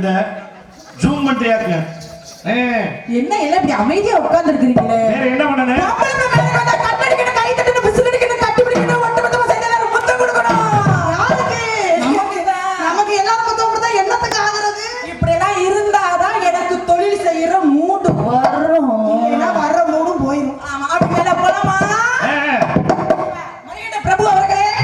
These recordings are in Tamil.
இருந்த ஜூம் பண்றியா என்ன எல்லாம் அமைதியா உட்கார்ந்து இருக்கிறீங்களே என்ன பண்ணனே?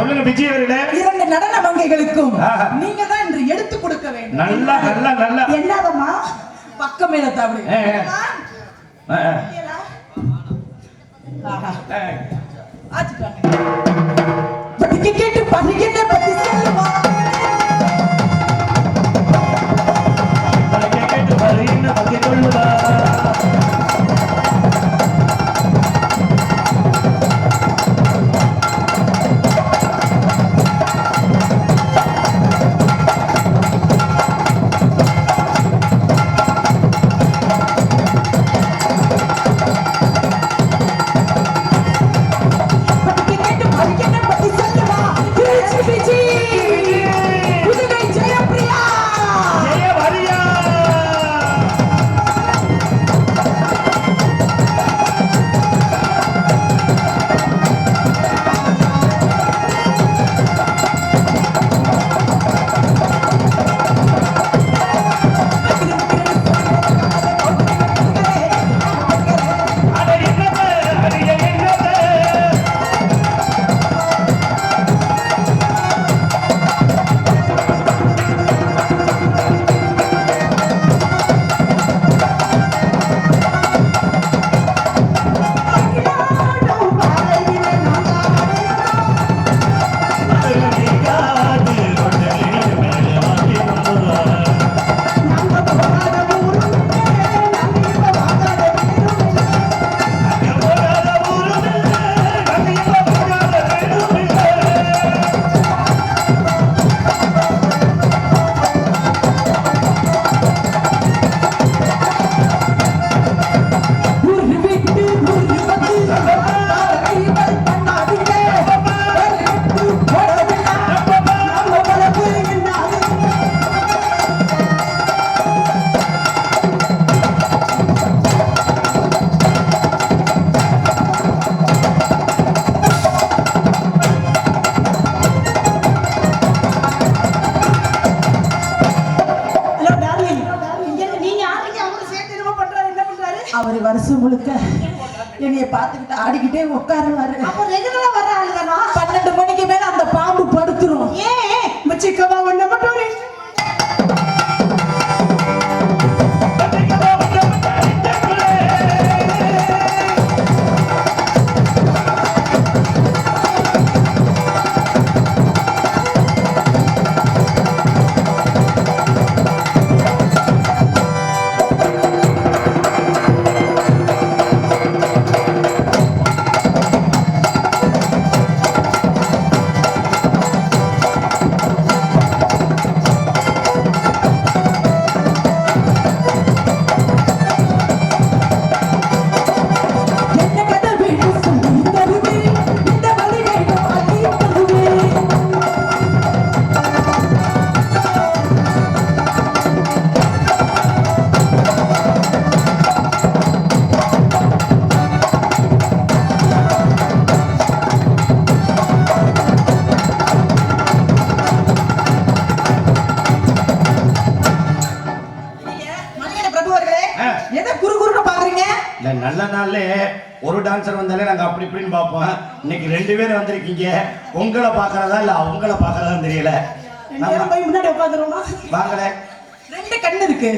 சொல்லுங்க விஜய் அவர்களே. இரண்டு நடன வங்கிகளுக்கும் நீங்க தான் இன்று எடுத்து கொடுக்க வேண்டும். நல்லா நல்லா நல்லா. என்னதம்மா பக்கம் இனத்தாவடி ஆச்சுட்டாங்க கேட்டு பண்ணிக்கிட்டே பத்தி ஆடிக்கிட்டே உட்காருவாங்க. டான்சர் வந்தாலே நாங்கள் அப்படி இப்படின்னு பார்ப்போம். இன்னைக்கு ரெண்டு பேரும் வந்திருக்கீங்க. உங்களை பார்க்கறதா இல்லை அவங்கள பார்க்கறதான்னு தெரியல. நம்ம போய் முன்னாடி உட்காந்துருவோமா? வாங்கல ரெண்டு கண்ணு இருக்கு.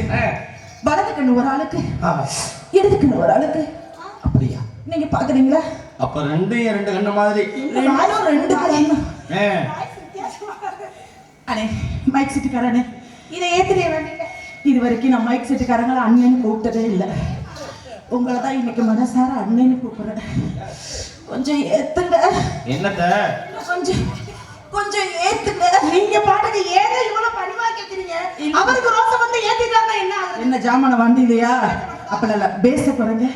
வலது கண்ணு ஒரு ஆளுக்கு இடது கண்ணு ஒரு ஆளுக்கு. அப்படியா? நீங்க பாக்குறீங்களா அப்ப ரெண்டு ரெண்டு கண்ணு மாதிரி. ரெண்டு கண்ணு அடே மைக் செட்டுக்காரனே இதை ஏத்துறேன் இது வரைக்கும் நான் மைக் செட்டுக்காரங்களை அண்ணன் கூப்பிட்டதே இல்லை. உங்களை தான் இன்னைக்கு மனசார அண்ணன்னு கூப்பிடுறேன் கொஞ்சம் ஏத்துங்க என்னத்த? கொஞ்சம் கொஞ்சம் ஏத்துங்க நீங்க பாட்டுக்கு ஏதோ இவ்வளவு பணிவா கேக்குறீங்க அவருக்கு ரோசம் வந்து ஏத்திட்டாங்க என்ன? என்ன ஜாமான வண்டி இல்லையா அப்படி இல்ல பேச குறைங்க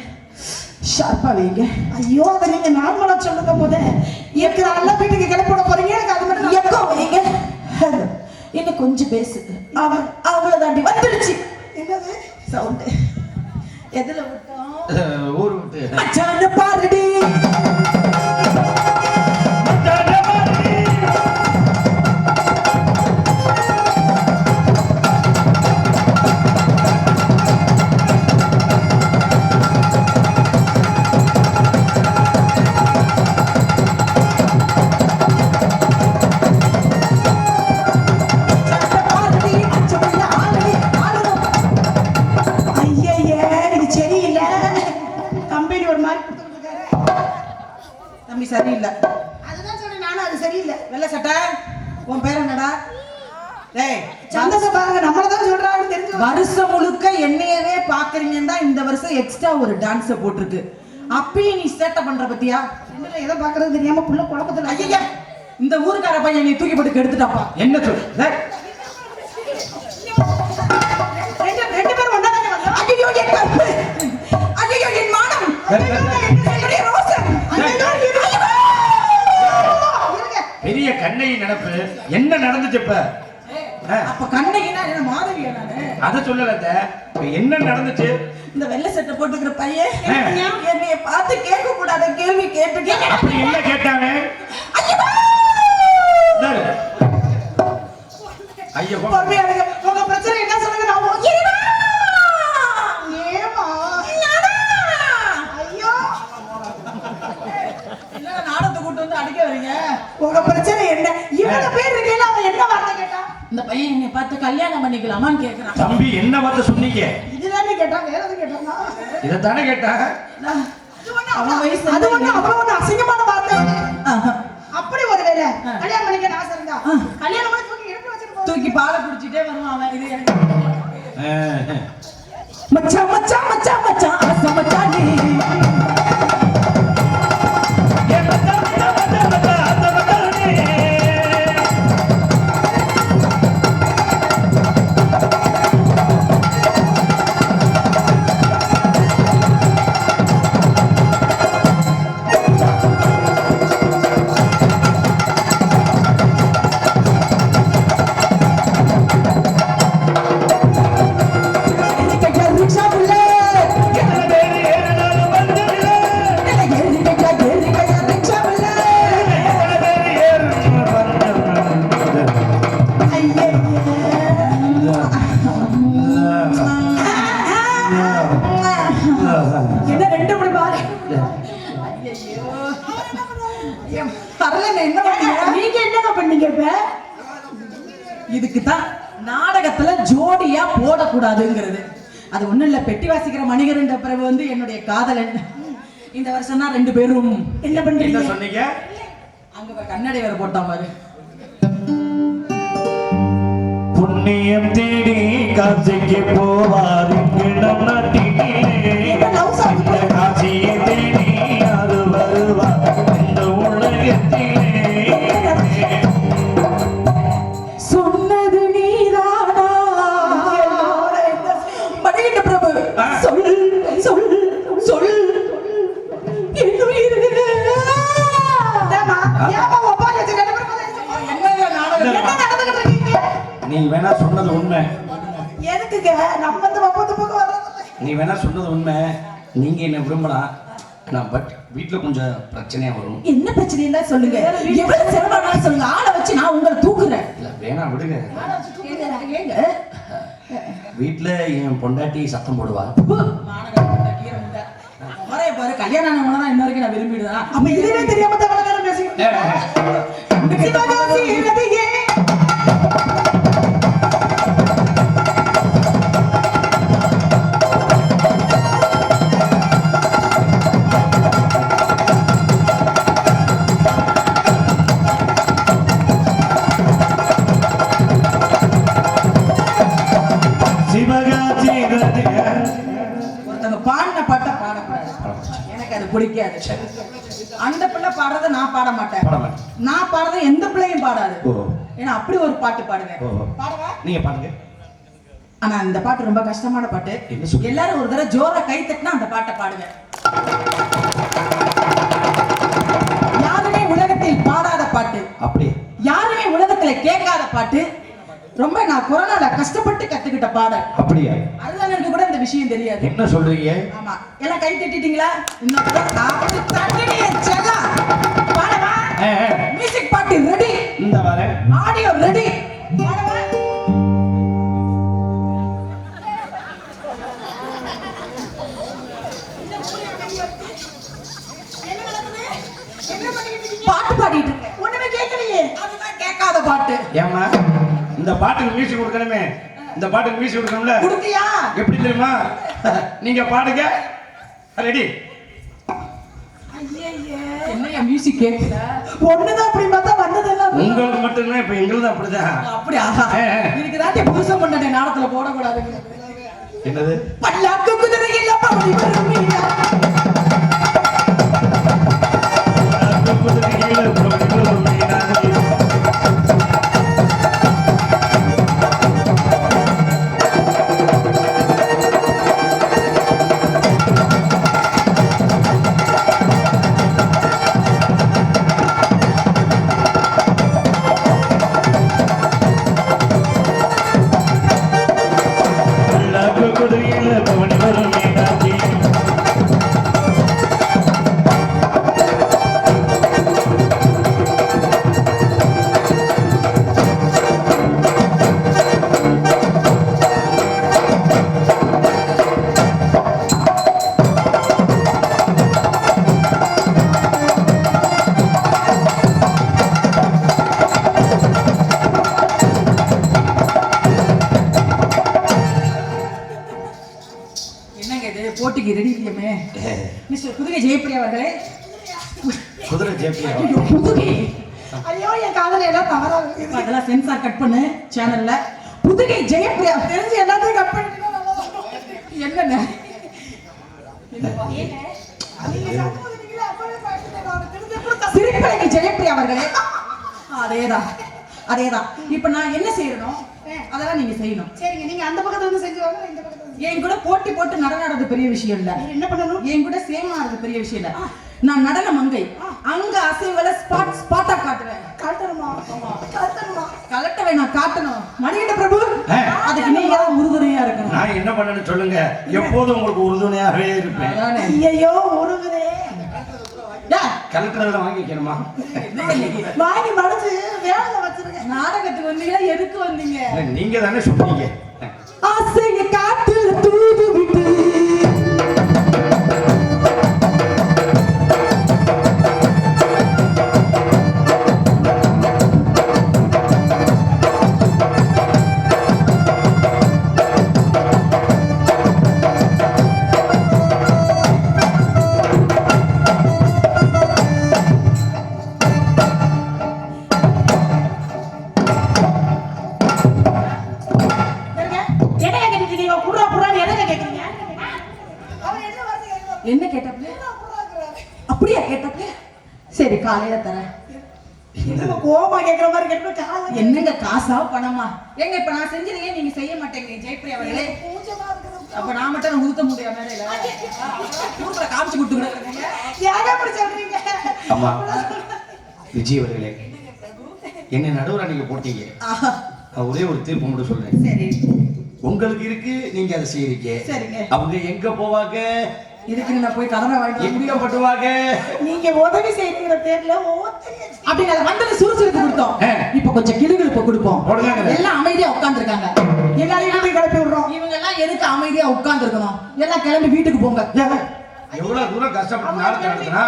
ஷார்ப்பா வைங்க. ஐயோ அதை நீங்க நார்மலா சொல்லுங்க போதே. இருக்கிற நல்ல வீட்டுக்கு கிளப்பிட போறீங்க? எனக்கு அது மட்டும் எக்கோ வைங்க. இன்னும் கொஞ்சம் பேசு அவன் அவளை தாண்டி வந்துடுச்சு. என்னது? சவுண்டு எதுல விட்டோம்? ஊர் விட்டு. பாருடி? டேய் சந்தோஷம் பாருங்க நம்மள தான் சொல்றாங்கன்னு தெரிஞ்சு வருஷம் முழுக்க என்னையவே பாக்குறீங்கன்னு தான் இந்த வருஷம் எக்ஸ்ட்ரா ஒரு டான்ஸ போட்டிருக்கு. அப்பயும் நீ சேட்டை பண்ற பத்தியா? எதை பாக்குறது தெரியாம புள்ள குழப்பத்துல ஐயா இந்த ஊருக்கார பையன் நீ தூக்கி போட்டு கெடுத்துட்டாப்பா. என்ன சொல் டேய், ரெண்டு பேரும் ஒண்ணா தானே ஐயோ என் கற்பு ஐயோ என் மானம். என்னுடைய ரோசம். பெரிய கண்ணை நினைப்பு என்ன நடந்துச்சு இப்ப? அப்ப கண்ணகினா என்ன மாதவியா நானு அத? சொல்லல என்ன நடந்துச்சு? இந்த வெள்ளை சட்டை போட்டுக்கிற பையன். என்னைய பார்த்து கேட்க கூடாத கேள்வி கேட்டுட்டேன். அப்படி என்ன கேட்டாங்க? மச்சான் மச்சான் மச்சான் மச்சான் அது ஒண்ணும் இல்ல பெட்டி வாசிக்கிற மணிகரன் பிறகு வந்து என்னுடைய காதலன். இந்த வருஷம் தான் ரெண்டு பேரும். என்ன பண்றீங்க? சொன்னீங்க? அங்க போய் கண்ணாடி வேற போட்டான் பாரு. புண்ணியம் தேடி காசிக்கு போவார் இங்கிடம் நாட்டிலே. நான் பட் வீட்டுல கொஞ்சம் பிரச்சனையா வரும். என்ன பிரச்சனைன்னா சொல்லுங்க. எவ்வளவு சிரமம்னாலும் சொல்லுங்க. ஆளை வச்சு நான் உங்களை தூக்குறேன். இல்ல வேணா விடுங்க. ஏங்க? வீட்டுல என் பொண்டாட்டி சத்தம் போடுவா. பாரு கல்யாணம் ஆனவன தான் இன்ன வரைக்கும் நான் விரும்பிடுதா அப்ப இதுவே தெரியாம தான் இவ்வளவு பாட மாட்டேன். நான் பாடுறத எந்த பிள்ளையும் பாடாது. ஏன்னா அப்படி ஒரு பாட்டு பாடுவேன். பாடுவா? நீங்க பாருங்க ஆனா இந்த பாட்டு ரொம்ப கஷ்டமான பாட்டு? எல்லாரும் ஒரு தடவை ஜோரா கை தட்டினா அந்த பாட்டை பாடுவேன். யாருமே உலகத்தில் பாடாத பாட்டு. அப்படியே? யாருமே உலகத்துல கேட்காத பாட்டு. ரொம்ப நான் கொரோனால கஷ்டப்பட்டு கத்துக்கிட்ட பாடல். அப்படியா? அதுதான் கூட இந்த விஷயம் தெரியாது. என்ன சொல்றீங்க? ஆமா. எல்லாம் கை தட்டிட்டீங்களா? இன்னும் மியூசிக் பாட்டு ரெடி இந்த வரேன் ஆடியோ ரெடி பாட்டு பாடிட்டு இருக்கேன். ஒண்ணுமே கேட்கலையே. அதுதான் கேட்காத பாட்டு. ஏமா இந்த பாட்டுக்கு மியூசிக் கொடுக்கணுமே. இந்த பாட்டுக்கு மியூசிக் கொடுக்கணும்ல. குடுத்தியா? எப்படி தெரியுமா? நீங்க பாடுங்க. ரெடி. என்னையா மியூசிக் கேட்கல ஒண்ணுதான் அப்படி பார்த்தா வந்ததெல்லாம் உங்களுக்கு மட்டும்தான் இப்ப எங்களுக்கு அப்படிதான். அப்படியா? ஆ, ஆ. இதுக்கு புருஷன் பண்ண நாடத்துல போடக்கூடாது என்னது? பல்லாக்கு மீனா. மிஸ்டர் புதுகை ஜெயப்பிரியா அவர்களே. குதிரை ஜேபியா ஐயோ, புதுகை ஐயோ என் காதல எல்லாம் தவறா அதெல்லாம் சென்சார் கட் பண்ணு சேனல்ல புதுகை ஜெயப்பிரியா தெரிஞ்சு எல்லாத்தையும் கட் பண்ணிட்டு கொடுத்தா சிரிப்பலைக்கு ஜெயப்பிரியா அவர்களே. அதேதான் அதேதான். இப்ப நான் என்ன செய்யணும் அதெல்லாம் நீங்க செய்யணும். சரிங்க நீங்க அந்த பக்கத்துல இருந்து செஞ்சு வாங்க இந்த பக்கத்துல. என் கூட போட்டி போட்டு நடனாடுறது பெரிய விஷயம் இல்ல. என்ன பண்ணணும்? என் கூட சேம் ஆடுறது பெரிய விஷயம் இல்ல. நான் நடன மங்கை. அங்க அசைவுகளை ஸ்பாட் ஸ்பாட்டா காட்டுவேன். காட்டணுமா? காட்டணுமா? கலெக்டரை நான் காட்டணும். மணிகண்ட பிரபு. அதுக்கு நீங்க தான் உறுதுணையா இருக்கணும். நான் என்ன பண்ணேன்னு சொல்லுங்க. எப்போதும் உங்களுக்கு உறுதுணையாகவே இருப்பேன். ஐயோ உருகுதே யா, கலெக்டர் வாங்கி மடிச்சு வேலை வச்சிருக்கேன் நாடகத்துக்கு வந்தீங்களா? எதுக்கு வந்தீங்க? நீங்க தானே சொன்னீங்க ஆசைய যদি விஜய் அவர்களே. என்ன நடுவரா நீங்க போட்டீங்க. ஒரே ஒரு தீர்ப்பு மட்டும் சொல்றேன். சரி. உங்களுக்கு இருக்கு நீங்க அதை செய்யறீங்க சரிங்க. அவங்க எங்க போவாங்க? இதுக்கு நான் போய் கடனை வாங்கிட்டு எங்க பட்டுவாங்க? நீங்க உதவி செய்யற பேர்ல அப்படி அதை வந்தது சுறுசுறுப்பு கொடுத்தோம். இப்ப கொஞ்சம் கிளுகிழுப்பு கொடுப்போம். எல்லாம் அமைதியா உட்கார்ந்துருக்காங்க. எல்லாரையும் போய் கிளப்பி விடுறோம். இவங்க எல்லாம் எதுக்கு அமைதியா உட்கார்ந்து இருக்கணும் எல்லாம் கிளம்பி வீட்டுக்கு போங்க. எவ்வளவு தூரம் கஷ்டப்பட்டு நடத்தினா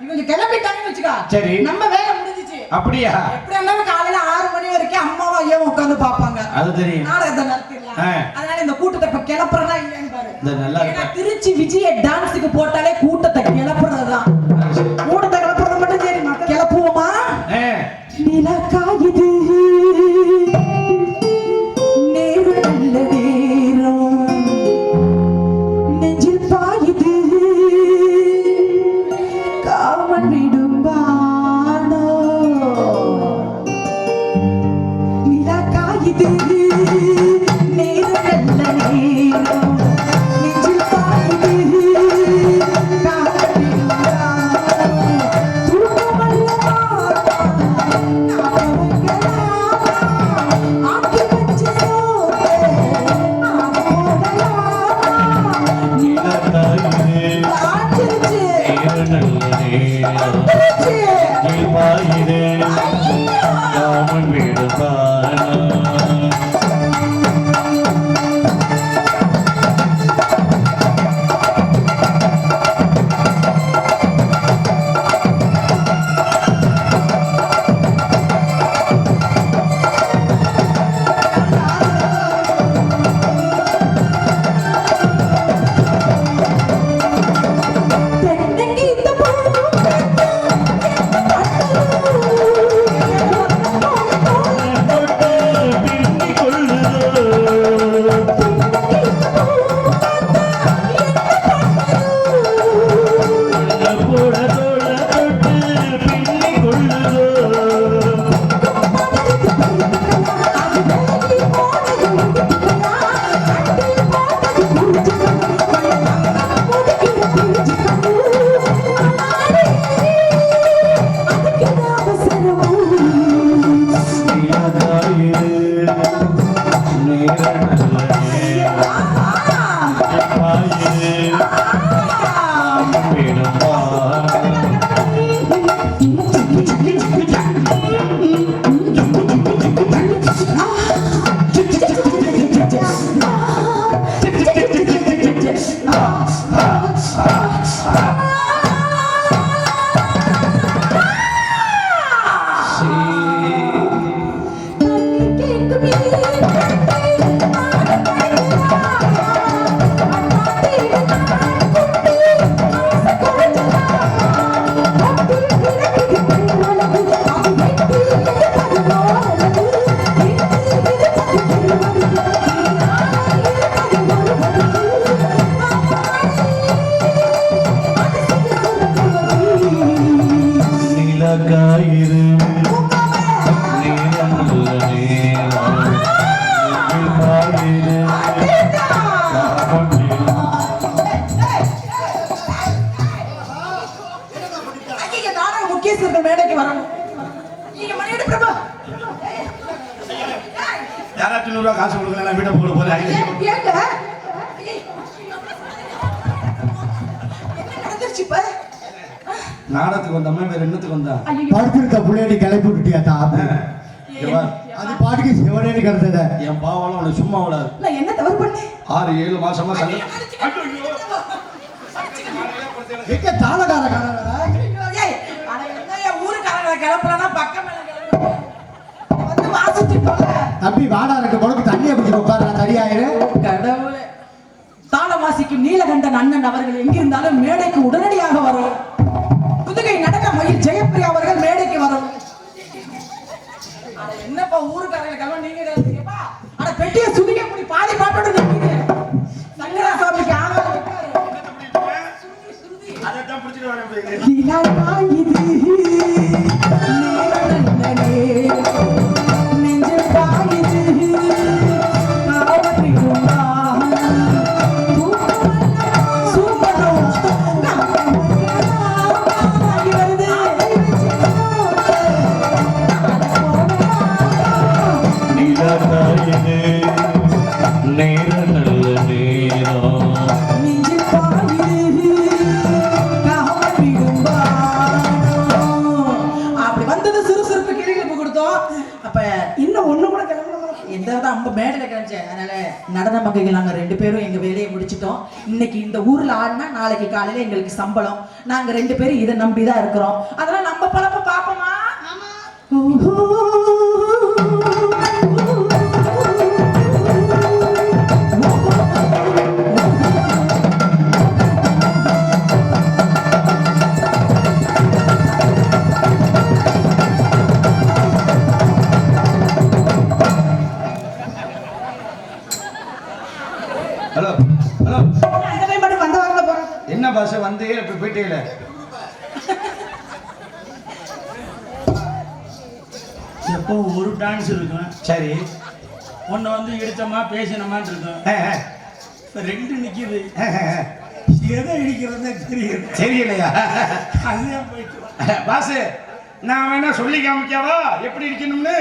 இவங்க கிளம்பிட்டாங்கன்னு வச்சுக்கா. சரி. நம்ம வேலை முடிஞ்சிச்சு. அப்படியா? எப்படி இருந்தாலும் காலையில ஆறு மணி வரைக்கும் அம்மாவும் ஐயாவும் உட்கார்ந்து பாப்பாங்க அது தெரியும். நாடகத்தை நடத்திடலாம். அதனால இந்த கூட்டத்தை இப்ப கிளப்புறதா இல்லைன்னு பாரு. நல்லா திருச்சி விஜய டான்ஸுக்கு போட்டாலே கூட்டத்தை கிளப்புறதுதான். நாடகத்துக்கு வந்தோம்னா வேற என்னத்துக்கு வந்தா? படுத்திருக்க புள்ளையடி கிளப்பி விட்டுட்டியா வா. அது பாட்டுக்கு சிவனேன்னு கிடந்தத. என் பாவம் அவனை சும்மா விடாது. நான் என்ன தவறு பண்ணேன்? ஆறு ஏழு மாசமா சண்டை எங்க தாளகார வாசிச்சுட்டோம்ல. தம்பி வாடா ரெண்டு தண்ணியை பிடிச்சி உட்கார சரியாயிரு கடவுளே. தாளம் வாசிக்கும் நீலகண்டன் அண்ணன் அவர்கள் எங்கிருந்தாலும் மேடைக்கு உடனடியாக வரும் ஜெயப்பிரியா அவர்கள் மேடைக்கு அட என்னப்பா ஊருக்காரங்க கிளம்ப நீங்க கிளம்புறீங்கப்பா அட பெட்டிய சுதிக்க முடி பாதி பாட்டோட நிற்குது சங்கராசாமிக்கு ஆளாக வைக்காரு. அதைத்தான் பிடிச்சிட்டு வரேன் அப்ப இன்னும் ஒண்ணு கூட கிளம்பணும் எந்த தான் நம்ம மேடையில கிளம்பிச்சேன் அதனால நடன மங்கைகள் நாங்க ரெண்டு பேரும் எங்க வேலையை முடிச்சிட்டோம். இன்னைக்கு இந்த ஊர்ல ஆடினா நாளைக்கு காலையில எங்களுக்கு சம்பளம். நாங்க ரெண்டு பேரும் இதை நம்பி தான் இருக்கிறோம். அதனால நம்ம பழப்ப பாப்போமா? ஹலோ எப்போ ஒரு டான்ஸ் இருக்கும்? சரி. ஒன்று வந்து இடிச்சோமா பேசினோமான்னு இருக்கும். இப்போ ரெண்டு நிற்கிது. எதை இடிக்கிறதே தெரியுது. தெரியலையா? அதுதான் போயிட்டு பாஸ் நான் வேணா சொல்லி காமிக்கவா எப்படி இருக்கணும்னு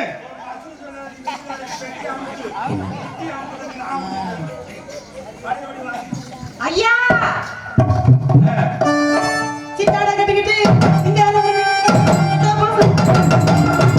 ஐயா! なるほど。